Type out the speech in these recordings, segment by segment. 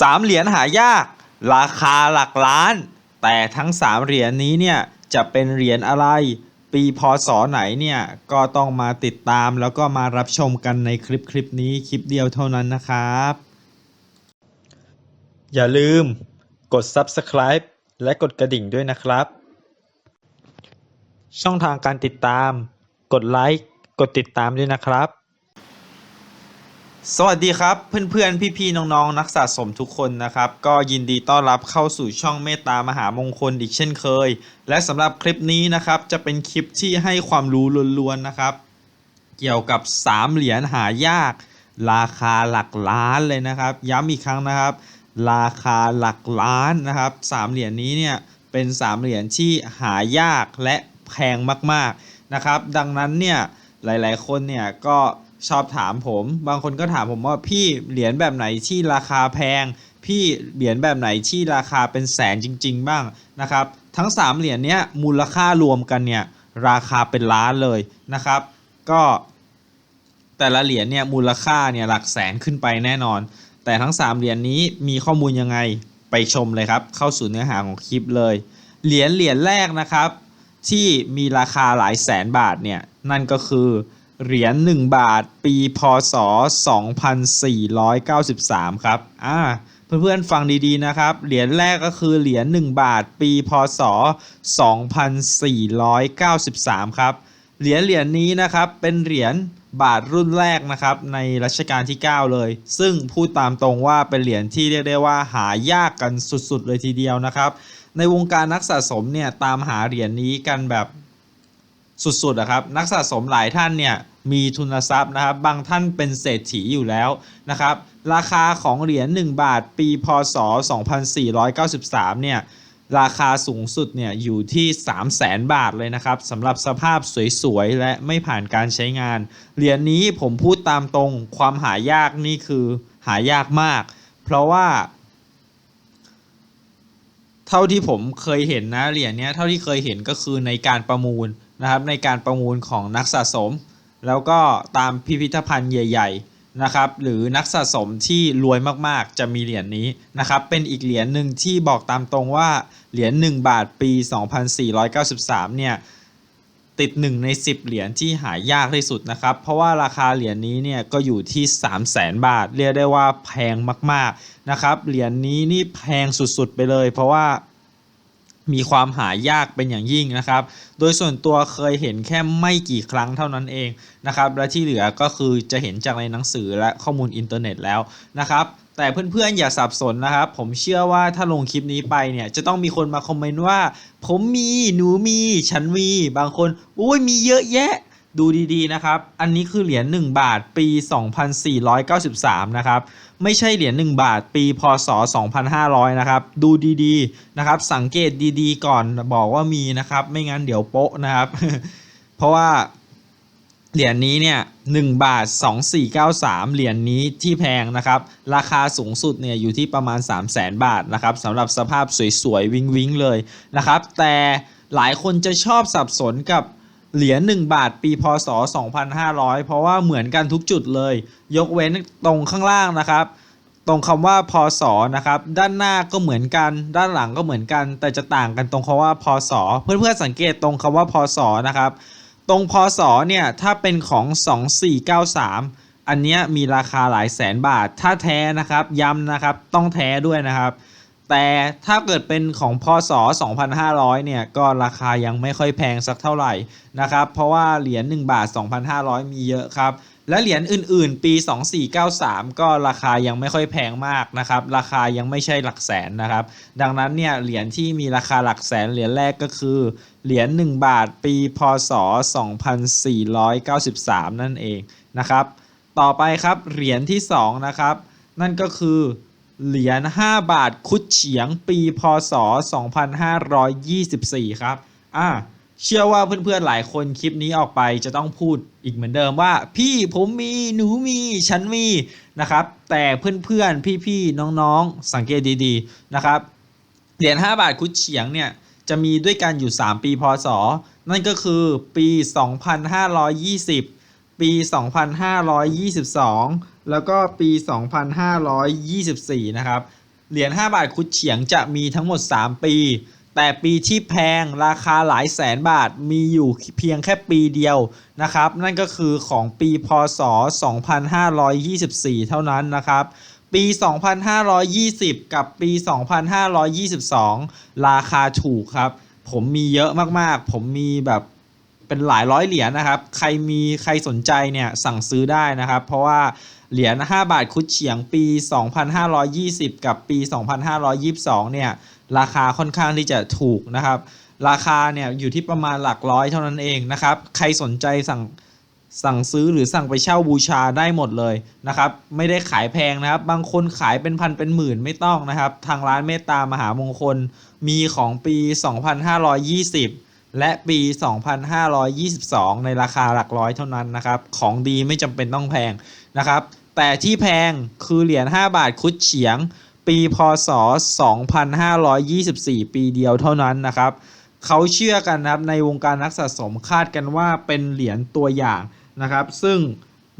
สามเหรียญหายาก ราคาหลักล้าน แต่ทั้งสามเหรียญนี้เนี่ยจะเป็นเหรียญอะไร ปีพศไหนเนี่ยก็ต้องมาติดตามแล้วก็มารับชมกันในคลิปคลิปนี้คลิปเดียวเท่านั้นนะครับ อย่าลืมกด subscribe และกดกระดิ่งด้วยนะครับ ช่องทางการติดตาม กดไลค์ กดติดตามด้วยนะครับ สวัสดีครับ เพื่อนๆ พี่ๆ น้องๆ นักสะสมทุกคนนะครับ ก็ยินดีต้อนรับเข้าสู่ช่องเมตตามหามงคลอีกเช่นเคย และสำหรับคลิปนี้นะครับ จะเป็นคลิปที่ให้ความรู้ล้วนๆนะครับ เกี่ยวกับ 3 เหรียญหายาก ราคาหลักล้านเลยนะครับ ย้ำอีกครั้งนะครับ ราคาหลักล้านนะครับสามเหรียญนี้เนี่ยเป็น 3 เหรียญที่หายากและแพงมากๆนะครับ ดังนั้นเนี่ยหลายๆ คนเนี่ยก็ ชอบถามผม บางคนก็ถามผมว่าพี่เหรียญแบบไหนที่ราคาแพง พี่เหรียญแบบไหนที่ราคาเป็นแสนจริง ๆ บ้างนะครับ ทั้ง 3 เหรียญเนี้ยมูลค่ารวมกันเนี่ยราคาเป็นล้านเลยนะครับ ก็แต่ละเหรียญเนี่ยมูลค่าเนี่ยหลักแสนขึ้นไปแน่นอน แต่ทั้ง 3 เหรียญนี้มีข้อมูลยังไงไปชมเลยครับ เข้าสู่เนื้อหาของคลิปเลย เหรียญเหรียญแรกนะครับ ที่มีราคาหลายแสนบาทเนี่ยนั่นก็คือ เหรียญ1บาท ปีพศ 2493 ครับ อ่า เพื่อนๆฟังดีๆนะครับ เหรียญแรกก็คือเหรียญ1บาท ปีพศ 2493 ครับ เหรียญเหรียญนี้นะครับเป็นเหรียญบาทรุ่นแรกนะครับในรัชกาลที่ 9 เลย ซึ่งพูดตามตรงว่าเป็นเหรียญที่เรียกได้ว่าหายากกันสุดๆเลยทีเดียวนะครับ ในวงการนักสะสมเนี่ยตามหาเหรียญนี้กันแบบ สุดๆอะครับนักสะสมหลายท่านเนี่ยมีทุนทรัพย์นะครับ บางท่านเป็นเศรษฐีอยู่แล้วนะครับ ราคาของเหรียญ1บาทปีพศ 2493 เนี่ยราคาสูงสุดเนี่ยอยู่ที่ 3 0 0แสนบาทเลยนะครับสำหรับสภาพสวยๆ และไม่ผ่านการใช้งาน เหรียญนี้ผมพูดตามตรงความหายากนี่คือหายากมาก เพราะว่า เท่าที่ผมเคยเห็นนะเหรียญเนี้ยเท่าที่เคยเห็นก็คือในการประมูล นะครับในการประมูลของนักสะสม แล้วก็ตามพิพิธภัณฑ์ใหญ่ ๆนะครับหรือนักสะสมที่รวยมากๆ จะมีเหรียญนี้นะครับเป็นอีกเหรียญหนึ่งที่บอกตามตรงว่าเหรียญ1บาทปี 2493เนี่ยติด 1 ใน 10 เหรียญที่หายากที่สุดนะครับ เพราะว่าราคาเหรียญนี้เนี่ยก็อยู่ที่ 3 0 0แสนบาท เรียกได้ว่าแพงมากๆนะครับ เหรียญนี้นี่แพงสุดๆไปเลย เพราะว่า มีความหายากเป็นอย่างยิ่งนะครับ โดยส่วนตัวเคยเห็นแค่ไม่กี่ครั้งเท่านั้นเองนะครับ และที่เหลือก็คือจะเห็นจากในหนังสือและข้อมูลอินเทอร์เน็ตแล้วนะครับ แต่เพื่อนๆอย่าสับสนนะครับ ผมเชื่อว่าถ้าลงคลิปนี้ไปเนี่ย จะต้องมีคนมาคอมเมนต์ว่า ผมมี หนูมี ฉันมี บางคน อุ้ยมีเยอะแยะ ดูดีๆนะครับ อันนี้คือเหรียญ1บาทปี 2493 นะครับ ไม่ใช่เหรียญ1บาทปี พศ 2500 นะครับ ดูดีๆนะครับ สังเกตดีๆ ก่อนบอกว่ามีนะครับ ไม่งั้นเดี๋ยวโป๊ะนะครับ เพราะว่าเหรียญนี้เนี่ย1บาท 2493 เหรียญนี้ที่แพงนะครับ ราคาสูงสุดเนี่ยอยู่ที่ประมาณ 3 0 0แสนบาทนะครับสำหรับสภาพสวยๆ วิงๆเลยนะครับ แต่หลายคนจะชอบสับสนกับ เหรียญ1บาทปีพศ 2500 เพราะว่าเหมือนกันทุกจุดเลย ยกเว้นตรงข้างล่างนะครับ ตรงคำว่าพศนะครับ ด้านหน้าก็เหมือนกัน ด้านหลังก็เหมือนกัน แต่จะต่างกันตรงคำว่าพศ เพื่อนๆสังเกตตรงคำว่าพศนะครับ ตรงพศเนี่ยถ้าเป็นของ 2493 อันเนี้ยมีราคาหลายแสนบาท ถ้าแท้นะครับย้ำนะครับต้องแท้ด้วยนะครับ แต่ถ้าเกิดเป็นของพศ 2500 เนี่ย ก็ราคายังไม่ค่อยแพงสักเท่าไหร่นะครับ เพราะว่าเหรียญ1บาท 2,500 มีเยอะครับ และเหรียญอื่นๆ ปี 2493 ก็ราคายังไม่ค่อยแพงมากนะครับ ราคายังไม่ใช่หลักแสนนะครับ ดังนั้นเนี่ยเหรียญที่มีราคาหลักแสนเหรียญแรกก็คือ เหรียญ1บาทปีพศ 2493 นั่นเองนะครับ ต่อไปครับเหรียญที่2นะครับ นั่นก็คือ เหรียญ5บาทคุดเฉียงปีพศ 2524 ครับ อ่า เชื่อว่าเพื่อนๆหลายคนคลิปนี้ออกไปจะต้องพูดอีกเหมือนเดิมว่า พี่ผมมีหนูมี ฉันมีนะครับ แต่เพื่อนๆ พี่ๆ น้องๆ สังเกตดีๆ นะครับ เหรียญ5บาทคุดเฉียงเนี่ยจะมีด้วยกันอยู่ 3 ปีพศ นั่นก็คือปี 2520 ปี 2522 แล้วก็ปี 2524 นะครับ เหรียญ 5 บาทคุดเฉียงจะมีทั้งหมด 3 ปี แต่ปีที่แพงราคาหลายแสนบาทมีอยู่เพียงแค่ปีเดียวนะครับ นั่นก็คือของปีพศ 2524 เท่านั้นนะครับปี 2520 กับปี 2522 ราคาถูกครับ ผมมีเยอะมากๆ ผมมีแบบ เป็นหลายร้อยเหรียญนะครับ ใครมีใครสนใจเนี่ยสั่งซื้อได้นะครับ เพราะว่าเหรียญ5บาทคุดเฉียงปี 2520 กับปี 2522 เนี่ยราคาค่อนข้างที่จะถูกนะครับ ราคาเนี่ยอยู่ที่ประมาณหลักร้อยเท่านั้นเองนะครับ ใครสนใจสั่งสั่งซื้อหรือสั่งไปเช่าบูชาได้หมดเลยนะครับ ไม่ได้ขายแพงนะครับ บางคนขายเป็นพันเป็นหมื่นไม่ต้องนะครับ ทางร้านเมตตามหามงคลมีของปี 2520 และปี 2522 ในราคาหลักร้อยเท่านั้นนะครับ ของดีไม่จำเป็นต้องแพงนะครับ แต่ที่แพงคือเหรียญ 5 บาทคุดเฉียง ปีพศ 2524 ปีเดียวเท่านั้นนะครับ เขาเชื่อกันนะครับในวงการนักสะสมคาดกันว่าเป็นเหรียญตัวอย่างนะครับ ซึ่ง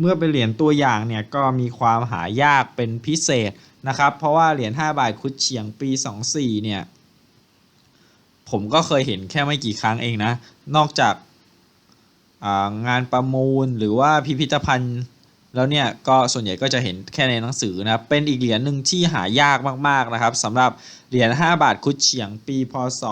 เมื่อเป็นเหรียญตัวอย่างเนี่ยก็มีความหายากเป็นพิเศษนะครับ เพราะว่าเหรียญ 5 บาทคุดเฉียงปี 24 เนี่ย ผมก็เคยเห็นแค่ไม่กี่ครั้งเองนะ นอกจากางานประมูลหรือว่าพิพิธภัณฑ์ แล้วเนี่ยก็ส่วนใหญ่ก็จะเห็นแค่ในหนังสือนะครับเป็นอีกเหรียญหนึ่งที่หายากมากๆนะครับสำหรับเหรียญ5บาทคุดเฉียงปีพศ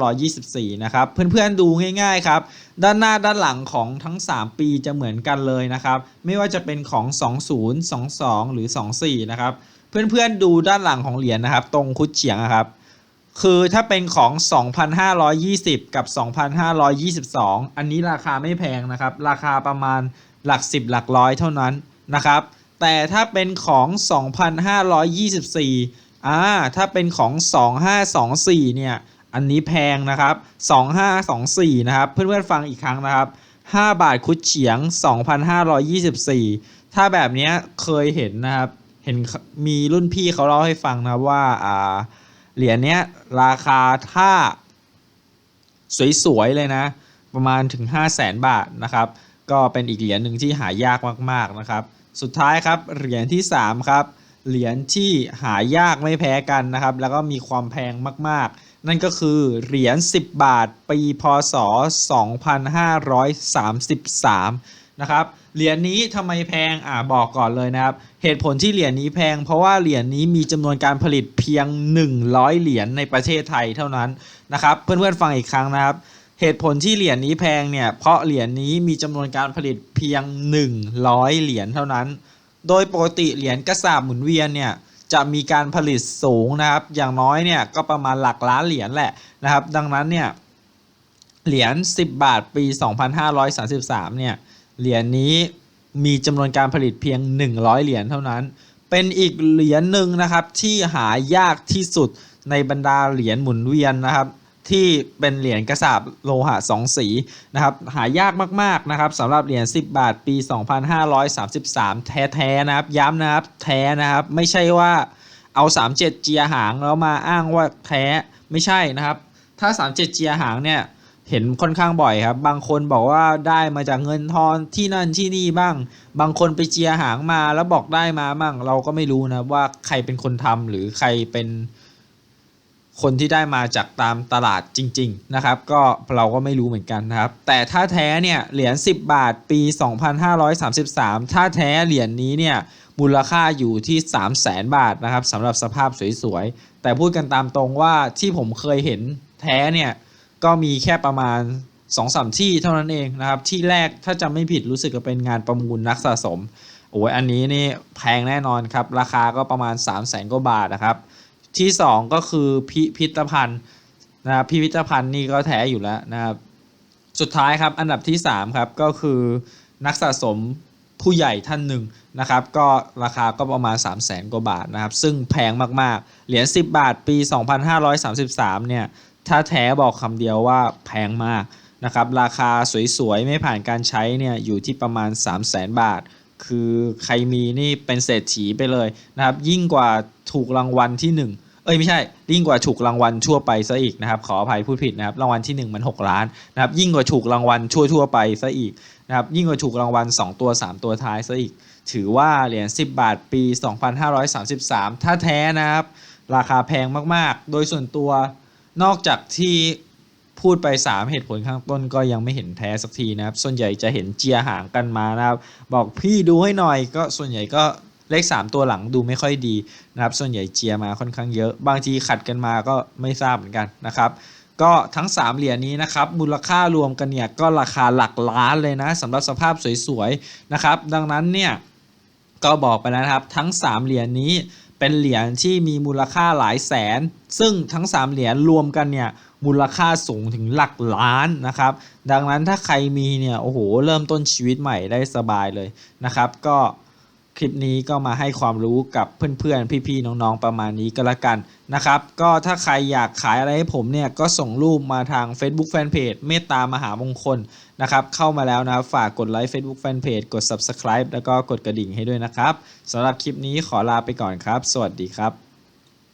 2524 นะครับ เพื่อนๆดูง่ายๆครับ ด้านหน้าด้านหลังของทั้ง 3 ปีจะเหมือนกันเลยนะครับ ไม่ว่าจะเป็นของ 20 22 หรือ 24 นะครับ เพื่อนๆดูด้านหลังของเหรียญนะครับ ตรงคุดเฉียงนะครับ คือถ้าเป็นของ 2,520 กับ 2,522 อันนี้ราคาไม่แพงนะครับ ราคาประมาณหลัก 10 หลักร้อยเท่านั้นนะครับ แต่ถ้าเป็นของ 2,524 อ่า ถ้าเป็นของ 2524 เนี่ย อันนี้แพงนะครับ 2524 นะครับ เพื่อนๆฟังอีกครั้งนะครับ 5 บาทคุดเฉียง 2,524 ถ้าแบบนี้เคยเห็นนะครับ เห็นมีรุ่นพี่เขาเล่าให้ฟังนะว่า อ่า เหรียญเนี้ยราคาถ้าสวยๆเลยนะ ประมาณถึง 5 0 0แสนบาทนะครับ ก็เป็นอีกเหรียญหนึ่งที่หายากมากๆนะครับ สุดท้ายครับเหรียญที่ 3 ครับ เหรียญที่หายากไม่แพ้กันนะครับ แล้วก็มีความแพงมากๆ นั่นก็คือเหรียญ10 บาท ปีพศ 2533 นะครับ เหรียญนี้ทำไมแพงอ่าบอกก่อนเลยนะครับ เหตุผลที่เหรียญนี้แพง เพราะว่าเหรียญนี้มีจำนวนการผลิตเพียง 100 เหรียญในประเทศไทยเท่านั้นนะครับ เพื่อนๆฟังอีกครั้งนะครับ เหตุผลที่เหรียญนี้แพงเนี่ยเพราะเหรียญนี้มีจำนวนการผลิตเพียง 100 เหรียญเท่านั้น โดยปกติเหรียญกระสาบหมุนเวียนเนี่ยจะมีการผลิตสูงนะครับ อย่างน้อยเนี่ยก็ประมาณหลักล้านเหรียญแหละนะครับ ดังนั้นเนี่ยเหรียญ10 บาทปี 2533เนี่ย เหรียญนี้มีจำนวนการผลิตเพียง 100 เหรียญเท่านั้น เป็นอีกเหรียญหนึ่งนะครับที่หายากที่สุดในบรรดาเหรียญหมุนเวียนนะครับ ที่เป็นเหรียญกระสาบโลหะสองสีนะครับหายากมากๆนะครับสำหรับเหรียญ10 บาทปี 2533 แท้ๆนะครับย้ำนะครับแท้นะครับไม่ใช่ว่าเอา 37 เจียหางแล้วมาอ้างว่าแท้ไม่ใช่นะครับ ถ้า 37 เจียหางเนี่ย เห็นค่อนข้างบ่อยครับ บางคนบอกว่าได้มาจากเงินทอนที่นั่นที่นี่บ้าง บางคนไปเจียหางมาแล้วบอกได้มาบ้าง เราก็ไม่รู้นะว่าใครเป็นคนทำหรือใครเป็นคนที่ได้มาจากตามตลาดจริง ๆ นะครับ ก็เราก็ไม่รู้เหมือนกันนะครับ แต่ถ้าแท้เนี่ยเหรียญ10 บาทปี 2533 ถ้าแท้เหรียญนี้เนี่ยมูลค่าอยู่ที่ 3 0 0แสนบาทนะครับสำหรับสภาพสวยๆ แต่พูดกันตามตรงว่าที่ผมเคยเห็นแท้เนี่ย ก็มีแค่ประมาณ2อสที่เท่านั้นเองนะครับ ที่แรกถ้าจำไม่ผิดรู้สึกจะเป็นงานประมูลนักสะสมโอ้ยอันนี้นี่แพงแน่นอนครับ ราคาก็ประมาณ 3 0 0แสนกว่าบาทนะครับ ที่ 2 ก็คือพิพิธภัณฑ์นะครับพิพิธภัณฑ์นี่ก็แท้อยู่แล้วนะครับ สุดท้ายครับอันดับที่ 3 ครับ ก็คือนักสะสมผู้ใหญ่ท่านหนึ่งนะครับ ก็ราคาก็ประมาณ 3 0 0แสนกว่าบาทนะครับ ซึ่งแพงมากๆ เหรียญ 10 บาทปี 2533 เนี่ย ถ้าแท้บอกคำเดียวว่าแพงมากนะครับ ราคาสวยๆ ไม่ผ่านการใช้เนี่ยอยู่ที่ประมาณ 3 0 0แสนบาท คือใครมีนี่เป็นเศรษฐีไปเลยนะครับ ยิ่งกว่าถูกรางวัลที่ 1 เอ้ยไม่ใช่ ยิ่งกว่าถูกรางวัลทั่วไปซะอีกนะครับ ขออภัยพูดผิดนะครับ รางวัลที่ 1 มัน 6 ล้านนะครับ ยิ่งกว่าถูกรางวัลทั่วๆไปซะอีกนะครับ ยิ่งกว่าถูกรางวัล 2 ตัว 3 ตัวท้ายซะอีก ถือว่าเหรียญ10 บาทปี 2533 ถ้าแท้นะครับ ราคาแพงมากๆ โดยส่วนตัว นอกจากที่พูดไป 3 เหตุผลข้างต้นก็ยังไม่เห็นแท้สักทีนะครับ ส่วนใหญ่จะเห็นเจียห่างกันมานะครับ บอกพี่ดูให้หน่อยก็ส่วนใหญ่ก็เลข 3 ตัวหลังดูไม่ค่อยดีนะครับ ส่วนใหญ่เจียมาค่อนข้างเยอะ บางทีขัดกันมาก็ไม่ทราบเหมือนกันนะครับก็ทั้ง 3 เหรียญนี้นะครับมูลค่ารวมกันเนี่ยก็ราคาหลักล้านเลยนะสำหรับสภาพสวยๆนะครับ ดังนั้นเนี่ยก็บอกไปแล้วนะครับทั้ง 3 เหรียญนี้ เป็นเหรียญที่มีมูลค่าหลายแสน ซึ่งทั้ง 3 เหรียญรวมกันเนี่ยมูลค่าสูงถึงหลักล้านนะครับ ดังนั้นถ้าใครมีเนี่ยโอ้โหเริ่มต้นชีวิตใหม่ได้สบายเลยนะครับ ก็คลิปนี้ก็มาให้ความรู้กับเพื่อนๆ พี่ๆ น้องๆ ประมาณนี้ก็แล้วกันนะครับ ก็ถ้าใครอยากขายอะไรให้ผมเนี่ยก็ส่งรูปมาทาง Facebook Fanpage เมตตามหามงคล นะครับเข้ามาแล้วนะครับฝากกดไลค์ Facebook Fanpage กด Subscribe แล้วก็กดกระดิ่งให้ด้วยนะครับสำหรับคลิปนี้ขอลาไปก่อนครับ สวัสดีครับ